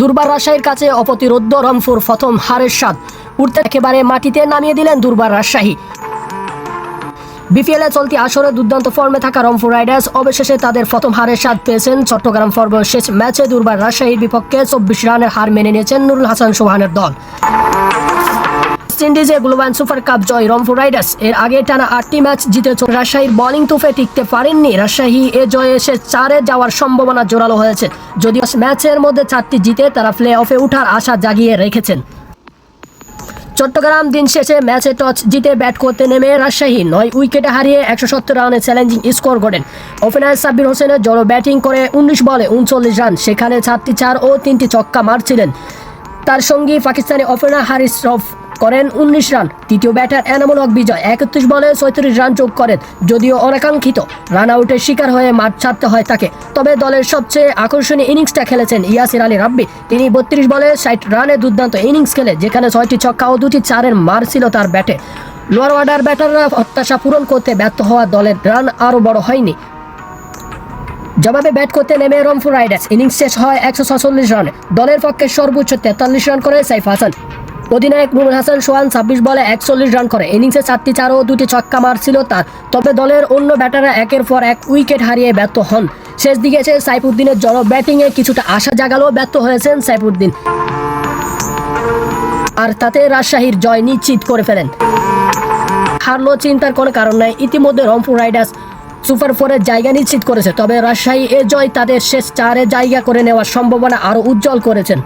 দুর্বার রাজশাহীর কাছে অপ্রতিরোধ্য রংপুর প্রথম হারের স্বাদ। উঠতে একেবারে মাটিতে নামিয়ে দিলেন দুর্বার রাজশাহী। বিপিএলে চলতি আসরে দুর্দান্ত ফর্মে থাকা রংপুর রাইডার্স অবশেষে তাদের প্রথম হারের স্বাদ পেয়েছেন। চট্টগ্রাম পর্ব শেষ ম্যাচে দুর্বার রাজশাহীর বিপক্ষে চব্বিশ রানের হার মেনে নিয়েছেন নুরুল হাসান সোহানের দল। ওয়েস্ট ইন্ডিজে গ্লোবাল সুপার কাপ জয় রংপুর রাইডার্স এর আগে টানা আটটি ম্যাচ জিতে রাজশাহীর বোলিং তুফে টিকতে পারেননি। রাজশাহী এ জয়ে এসে চারে যাওয়ার সম্ভাবনা জোরালো হয়েছে। যদিও ম্যাচের মধ্যে চারটি জিতে তারা প্লে অফে উঠার আশা জাগিয়ে রেখেছেন। চট্টগ্রাম দিন শেষে ম্যাচে টস জিতে ব্যাট করতে নেমে রাজশাহী। নয় উইকেটে হারিয়ে একশো সত্তর রানে চ্যালেঞ্জিং স্কোর করেন ওপেনার সাব্বির হোসেনের জড়ো ব্যাটিং করে উনিশ বলে উনচল্লিশ রান। সেখানে চারটি চার ও তিনটি ছক্কা মারছিলেন। তার সঙ্গী পাকিস্তানি ওপেনার হারিস রফ করেন উনিশ রান। তৃতীয় ব্যাটার এনামুল হক বিজয়। একত্রিশ বলে ছয়ত্রিশ রান যোগ করেন, যদিও অনাকাঙ্ক্ষিত। রান আউটের শিকার হয়ে মাঠ ছাড়তে হয় তাকে। তবে দলের সবচেয়ে আকর্ষণীয় ইনিংসটা খেলেছেন ইয়াসির আলী রাব্বি। তিনি বত্রিশ বলে ষাট রানে দুর্দান্ত ইনিংস খেলে, যেখানে ছয়টি ছক্কা ও দুটি চারের মার ছিল তার ব্যাটে। লোয়ার অর্ডার ব্যাটাররা হত্যাশা পূরণ করতে ব্যর্থ হওয়া দলের রান আরও বড় হয়নি। জবাবে ব্যাট করতে নেমে রংপুর রাইডার্স। ইনিংস শেষ হয় একশো সাতচল্লিশ রানে। দলের পক্ষে সর্বোচ্চ তেতাল্লিশ রান করে সাইফ হাসান। অধিনায়ক নুরুল হাসান সোহান ছাব্বিশ বলে একচল্লিশ রান করে। ইনিংসে চারটি চার ও দুটি ছক্কা মারছিল তার। তবে দলের অন্য ব্যাটাররা একের পর এক উইকেট হারিয়ে ব্যর্থ হন। শেষ দিকে এসে সাইফুদ্দিনের জল ব্যাটিংয়ে কিছুটা আশা জাগালেও ব্যর্থ হয়েছেন সাইফুদ্দিন আর তাতে রাজশাহীর জয় নিশ্চিত করে ফেলেন। হারলো চিন্তার কোনো কারণ নাই। ইতিমধ্যে রংপুর রাইডার্স সুপার ফোরের জায়গা নিশ্চিত করেছে, তবে রাজশাহী এ জয় তাদের শেষ চারে জায়গা করে নেওয়ার সম্ভাবনা আরও উজ্জ্বল করেছেন।